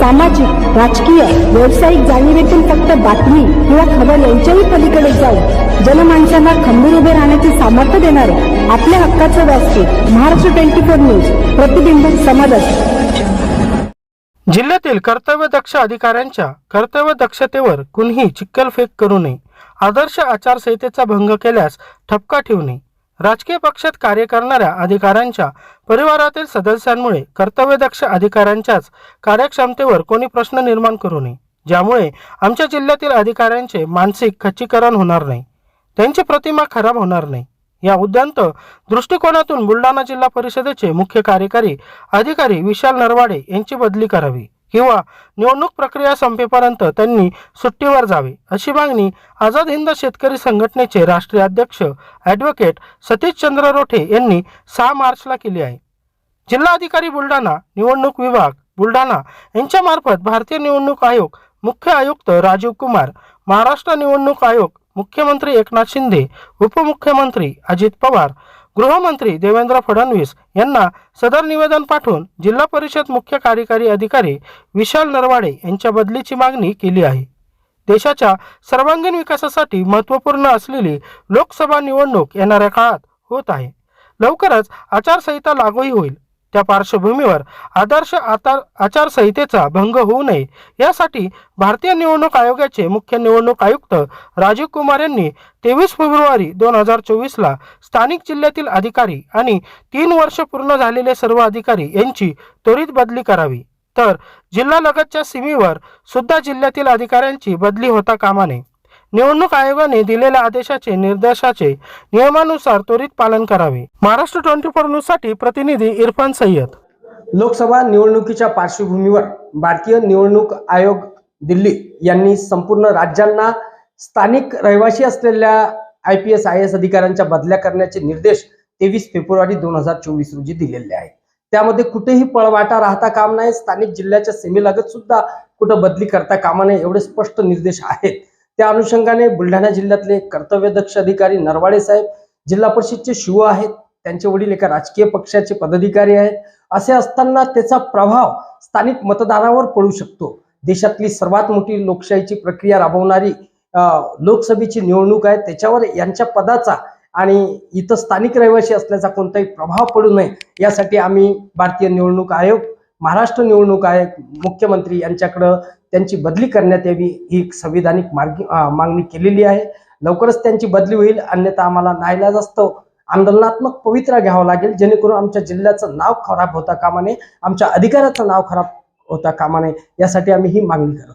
सामाजिक राजकीय व्यावसायिक जाणीवेतून फक्त बातमी किंवा खबर यांच्याही पलीकडे जाऊन जनमानसांना खंबीर उभे राहण्याचे सामर्थ्य देणारे आपल्या हक्काचं व्यासपीठ महाराष्ट्र ट्वेंटी फोर न्यूज प्रतिबिंब समाजात जिल्ह्यातील कर्तव्यदक्ष अधिकाऱ्यांच्या कर्तव्य दक्षतेवर कुणीही चिक्कलफेक करू नये. आदर्श आचारसंहितेचा भंग केल्यास ठपका ठेवू नये. राजकीय पक्षात कार्य करणाऱ्या अधिकाऱ्यांच्या परिवारातील सदस्यांमुळे कर्तव्यदक्ष अधिकाऱ्यांच्याच कार्यक्षमतेवर कोणी प्रश्न निर्माण करू नये. ज्यामुळे आमच्या जिल्ह्यातील अधिकाऱ्यांचे मानसिक खच्चीकरण होणार नाही. त्यांची प्रतिमा खराब होणार नाही. या उद्यांत दृष्टिकोनातून बुलढाणा जिल्हा परिषदेचे मुख्य कार्यकारी अधिकारी विशाल नरवाडे यांची बदली करावी. किंवा निवडणूक प्रक्रिया संपेपर्यंत त्यांनी सुट्टीवर जावे अशी मागणी आझाद हिंद शेतकरी संघटनेचे राष्ट्रीय अध्यक्ष ॲडव्होकेट सतीश चंद्र रोठे यांनी सहा मार्चला केली आहे. जिल्हाधिकारी बुलढाणा निवडणूक विभाग बुलढाणा यांच्यामार्फत भारतीय निवडणूक आयोग मुख्य आयुक्त राजीव कुमार महाराष्ट्र निवडणूक आयोग मुख्यमंत्री एकनाथ शिंदे उपमुख्यमंत्री अजित पवार गृहमंत्री देवेंद्र फडणवीस यांना सदर निवेदन पाठवून जिल्हा परिषद मुख्य कार्यकारी अधिकारी विशाल नरवाडे यांच्या बदलीची मागणी केली आहे. देशाच्या सर्वांगीण विकासासाठी महत्त्वपूर्ण असलेली लोकसभा निवडणूक येणाऱ्या काळात होत आहे. लवकरच आचारसंहिता लागूही होईल. त्या पार्श्वभूमीवर आदर्श आता आचारसंहितेचा भंग होऊ नये. यासाठी भारतीय निवडणूक आयोगाचे मुख्य निवडणूक आयुक्त राजीव कुमार यांनी तेवीस फेब्रुवारी दोन हजार चोवीसला स्थानिक जिल्ह्यातील अधिकारी आणि तीन वर्ष पूर्ण झालेले सर्व अधिकारी यांची त्वरित बदली करावी. तर जिल्हालगतच्या सीमेवर सुद्धा जिल्ह्यातील अधिकाऱ्यांची बदली होता कामा नये. निवडणूक आयोगाने दिलेल्या आदेशाचे निर्देशाचे नियमानुसार त्वरित पालन करावे. महाराष्ट्र ट्वेंटी फोर न्यूजसाठी प्रतिनिधी इरफान सय्यद. लोकसभा निवडणुकीच्या पार्श्वभूमीवर भारतीय निवडणूक आयोग दिल्ली यांनी संपूर्ण राज्यांना स्थानिक रहिवासी असलेल्या I P S I S अधिकाऱ्यांच्या बदल्या करण्याचे निर्देश तेवीस फेब्रुवारी दोन हजार चोवीस रोजी दिलेले आहेत. त्यामध्ये कुठेही पळवाटा राहता काम नाही. स्थानिक जिल्ह्याच्या सीमेलगत सुद्धा कुठं बदली करता कामा नये एवढे स्पष्ट निर्देश आहेत. त्या अनुषंगाने बुलढाणा जिल्ह्यातले कर्तव्यदक्ष अधिकारी नरवाडे साहेब जिल्हा परिषदचे शिव आहेत त्यांचे वडील एका राजकीय पक्षाचे पदाधिकारी आहेत. असे असताना त्याचा प्रभाव स्थानिक मतदारावर पडू शकतो. देशातली सर्वात मोठी लोकशाहीची प्रक्रिया राबवणारी लोकसभेची निवडणूक आहे. त्याच्यावर यांच्या पदाचा आणि इथं स्थानिक रहिवासी असल्याचा कोणताही प्रभाव पडू नये यासाठी आम्ही भारतीय निवडणूक आयोग महाराष्ट्र निवडणूक आयोग मुख्यमंत्री यांच्याकडं त्यांची बदली करण्यात यावी ही संविधानिक मार्गी मागणी केलेली आहे. लवकरच त्यांची बदली होईल अन्यथा आम्हाला नाईलाज असतो. आंदोलनात्मक पवित्रा घ्यावा लागेल जेणेकरून आमच्या जिल्ह्याचं नाव खराब होता कामा नये आमच्या अधिकाराचं नाव खराब होता कामा नये यासाठी आम्ही ही मागणी करत